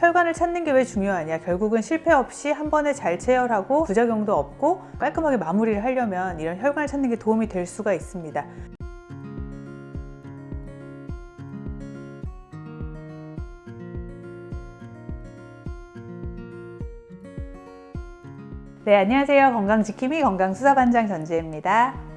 혈관을 찾는 게 왜 중요하냐? 결국은 실패 없이 한 번에 잘 체열하고 부작용도 없고 깔끔하게 마무리를 하려면 이런 혈관을 찾는 게 도움이 될 수가 있습니다. 네, 안녕하세요. 건강지킴이 건강수사반장 전지혜입니다.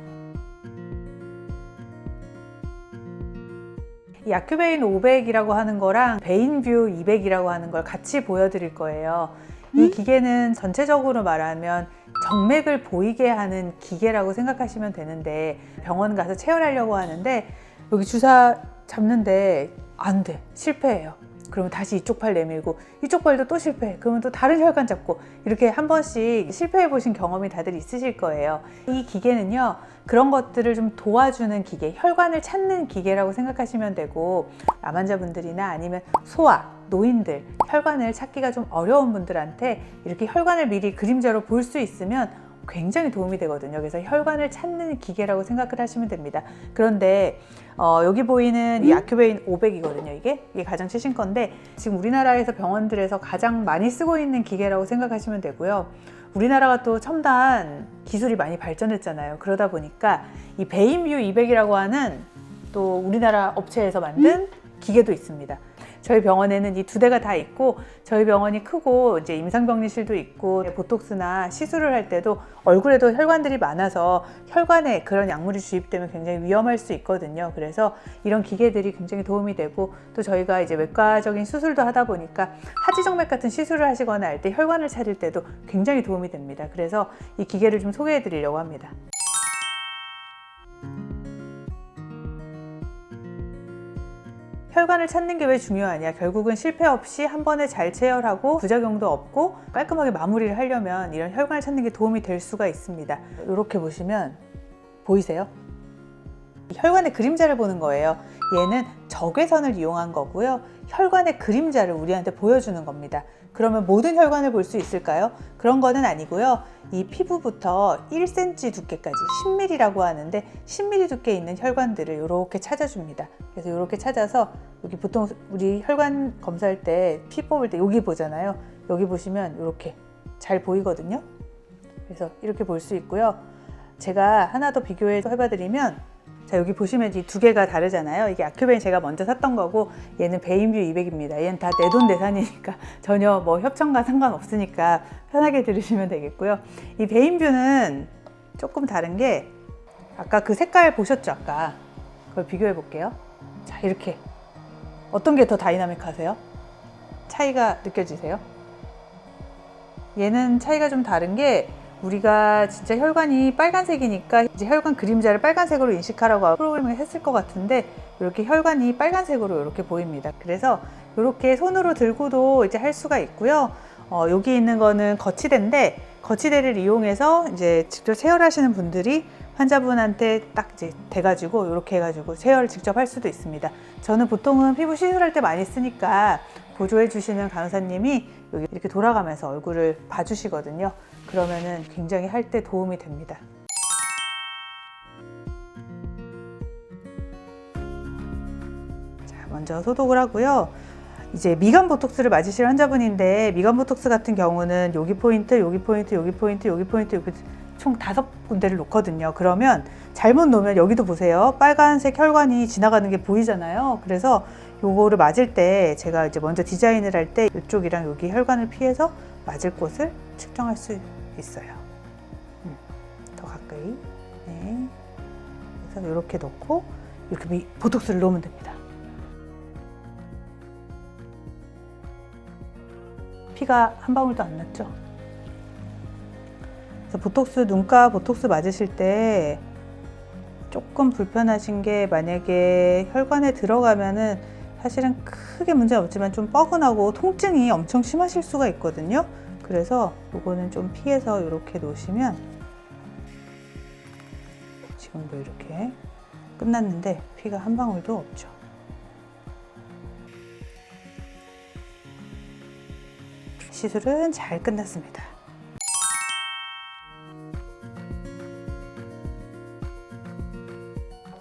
이 아큐베인 500이라고 하는 거랑 베인뷰 200이라고 하는 걸 같이 보여드릴 거예요. 이 기계는 전체적으로 말하면 정맥을 보이게 하는 기계라고 생각하시면 되는데 병원 가서 체열하려고 하는데 여기 주사 잡는데 안 돼. 실패해요. 그러면 다시 이쪽 팔 내밀고 이쪽 팔도 또 실패해. 그러면 또 다른 혈관 잡고 이렇게 한 번씩 실패해 보신 경험이 다들 있으실 거예요. 이 기계는요. 그런 것들을 좀 도와주는 기계, 혈관을 찾는 기계라고 생각하시면 되고 암 환자분들이나 아니면 소아, 노인들 혈관을 찾기가 좀 어려운 분들한테 이렇게 혈관을 미리 그림자로 볼 수 있으면 굉장히 도움이 되거든요. 그래서 혈관을 찾는 기계라고 생각을 하시면 됩니다. 그런데 어, 여기 보이는 이 아큐베인 500이거든요. 이게 이게 가장 최신 건데 지금 우리나라에서 병원들에서 가장 많이 쓰고 있는 기계라고 생각하시면 되고요. 우리나라가 또 첨단 기술이 많이 발전했잖아요. 그러다 보니까 이 베인뷰 200이라고 하는 또 우리나라 업체에서 만든 기계도 있습니다. 저희 병원에는 이 두 대가 다 있고 저희 병원이 크고 이제 임상병리실도 있고 보톡스나 시술을 할 때도 얼굴에도 혈관들이 많아서 혈관에 그런 약물이 주입되면 굉장히 위험할 수 있거든요. 그래서 이런 기계들이 굉장히 도움이 되고 또 저희가 이제 외과적인 수술도 하다 보니까 하지정맥 같은 시술을 하시거나 할 때 혈관을 찾을 때도 굉장히 도움이 됩니다. 그래서 이 기계를 좀 소개해 드리려고 합니다. 혈관을 찾는 게 왜 중요하냐? 결국은 실패 없이 한 번에 잘 체열하고 부작용도 없고 깔끔하게 마무리를 하려면 이런 혈관을 찾는 게 도움이 될 수가 있습니다. 이렇게 보시면 보이세요? 이 혈관의 그림자를 보는 거예요. 얘는 적외선을 이용한 거고요. 혈관의 그림자를 우리한테 보여주는 겁니다. 그러면 모든 혈관을 볼 수 있을까요? 그런 거는 아니고요. 이 피부부터 1cm 두께까지 10mm라고 하는데 10mm 두께 있는 혈관들을 이렇게 찾아줍니다. 그래서 이렇게 찾아서 여기 보통 우리 혈관 검사할 때 피 뽑을 때 여기 보잖아요. 여기 보시면 이렇게 잘 보이거든요. 그래서 이렇게 볼 수 있고요. 제가 하나 더 비교해서 해봐드리면 자 여기 보시면 이 두 개가 다르잖아요. 이게 아큐베인 제가 먼저 샀던 거고 얘는 베인뷰 200입니다. 얘는 다 내 돈 내산이니까 전혀 뭐 협찬과 상관없으니까 편하게 들으시면 되겠고요. 이 베인뷰는 조금 다른 게 아까 그 색깔 보셨죠? 아까 그걸 비교해 볼게요. 자 이렇게 어떤 게 더 다이나믹하세요? 차이가 느껴지세요? 얘는 차이가 좀 다른 게 우리가 진짜 혈관이 빨간색이니까 이제 혈관 그림자를 빨간색으로 인식하라고 프로그램을 했을 것 같은데 이렇게 혈관이 빨간색으로 이렇게 보입니다. 그래서 이렇게 손으로 들고도 이제 할 수가 있고요. 어, 여기 있는 거는 거치대인데 거치대를 이용해서 이제 직접 체열하시는 분들이 환자분한테 딱 이제 대가지고 이렇게 해가지고 체열을 직접 할 수도 있습니다. 저는 보통은 피부 시술할 때 많이 쓰니까 보조해 주시는 간호사님이 여기 이렇게 돌아가면서 얼굴을 봐주시거든요. 그러면은 굉장히 할 때 도움이 됩니다. 자, 먼저 소독을 하고요. 이제 미간 보톡스를 맞으실 환자분인데 미간 보톡스 같은 경우는 여기 포인트, 여기 포인트, 여기 포인트, 여기 포인트, 여기 총 다섯 군데를 놓거든요. 그러면 잘못 놓으면 여기도 보세요. 빨간색 혈관이 지나가는 게 보이잖아요. 그래서 요거를 맞을 때 제가 이제 먼저 디자인을 할 때 이쪽이랑 여기 혈관을 피해서 맞을 곳을 측정할 수 있어요. 음, 더 가까이. 네. 그래서 이렇게 놓고 이렇게 미- 보톡스를 놓으면 됩니다. 피가 한 방울도 안 났죠. 그래서 보톡스 눈가 보톡스 맞으실 때 조금 불편하신 게 만약에 혈관에 들어가면은 사실은 크게 문제는 없지만 좀 뻐근하고 통증이 엄청 심하실 수가 있거든요. 그래서 이거는 좀 피해서 이렇게 놓으시면 지금도 이렇게 끝났는데 피가 한 방울도 없죠. 시술은 잘 끝났습니다.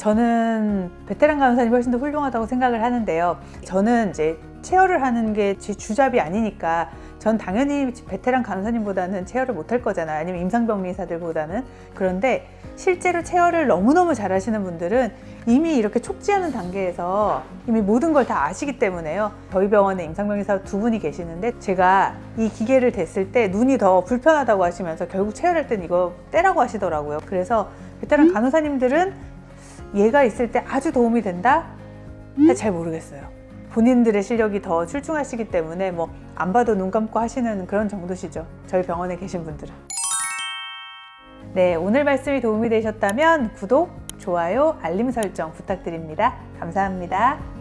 저는 베테랑 간호사님 훨씬 더 훌륭하다고 생각을 하는데요. 저는 이제 체열을 하는 게 제 주잡이 아니니까 전 당연히 베테랑 간호사님보다는 체열을 못할 거잖아요. 아니면 임상병리사들보다는. 그런데 실제로 체열을 너무너무 잘하시는 분들은 이미 이렇게 촉지하는 단계에서 이미 모든 걸 다 아시기 때문에요. 저희 병원에 임상병리사 두 분이 계시는데 제가 이 기계를 댔을 때 눈이 더 불편하다고 하시면서 결국 체열할 땐 이거 떼라고 하시더라고요. 그래서 베테랑 간호사님들은 얘가 있을 때 아주 도움이 된다? 잘 모르겠어요. 본인들의 실력이 더 출중하시기 때문에 뭐 안 봐도 눈 감고 하시는 그런 정도시죠. 저희 병원에 계신 분들은. 네, 오늘 말씀이 도움이 되셨다면 구독, 좋아요, 알림 설정 부탁드립니다. 감사합니다.